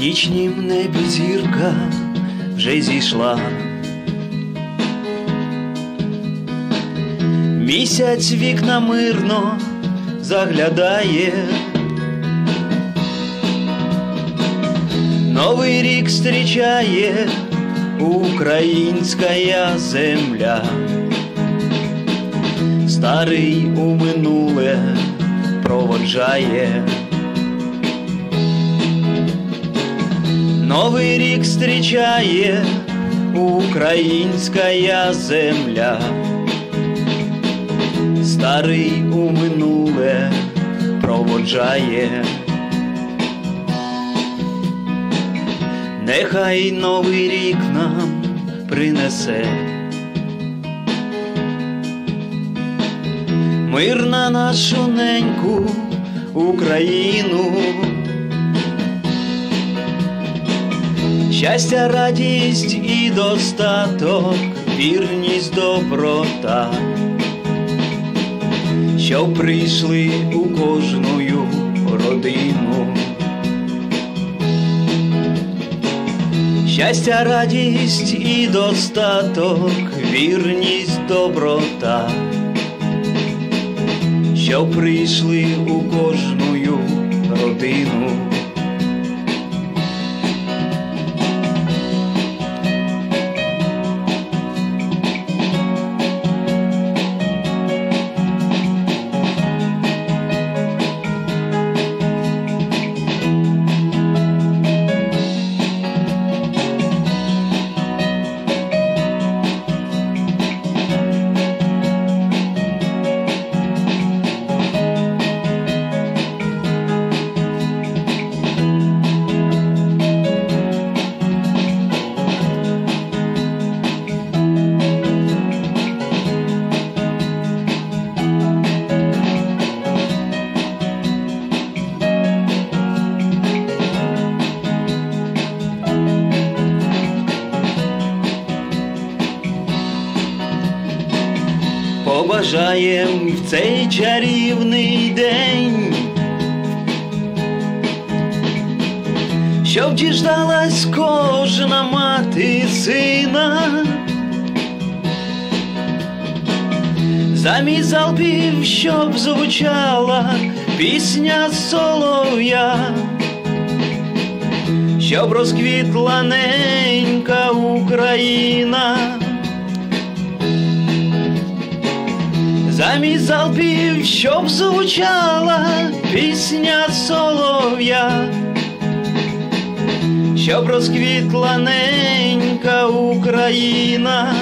нічнім небі зірка вже зійшла. Місяць вікна мирно заглядає. Новий рік зустрічає українська земля, старий у минуле проводжає. Новий рік зустрічає українська земля, старий у минуле проводжає. Нехай новий рік нам принесе. Мир на нашу неньку Україну. Щастя, радість і достаток, вірність, доброта, що прийшли у кожну родину. Щастя, радість і достаток, вірність, доброта, що прийшли у кожну родину. Побажаєм в цей чарівний день, щоб діждалась кожна мати сина, замість залпів, щоб звучала пісня солов'я. Щоб розквітла ненька Україна. Замість залпів, щоб звучала пісня солов'я, щоб розквітла ненька Україна.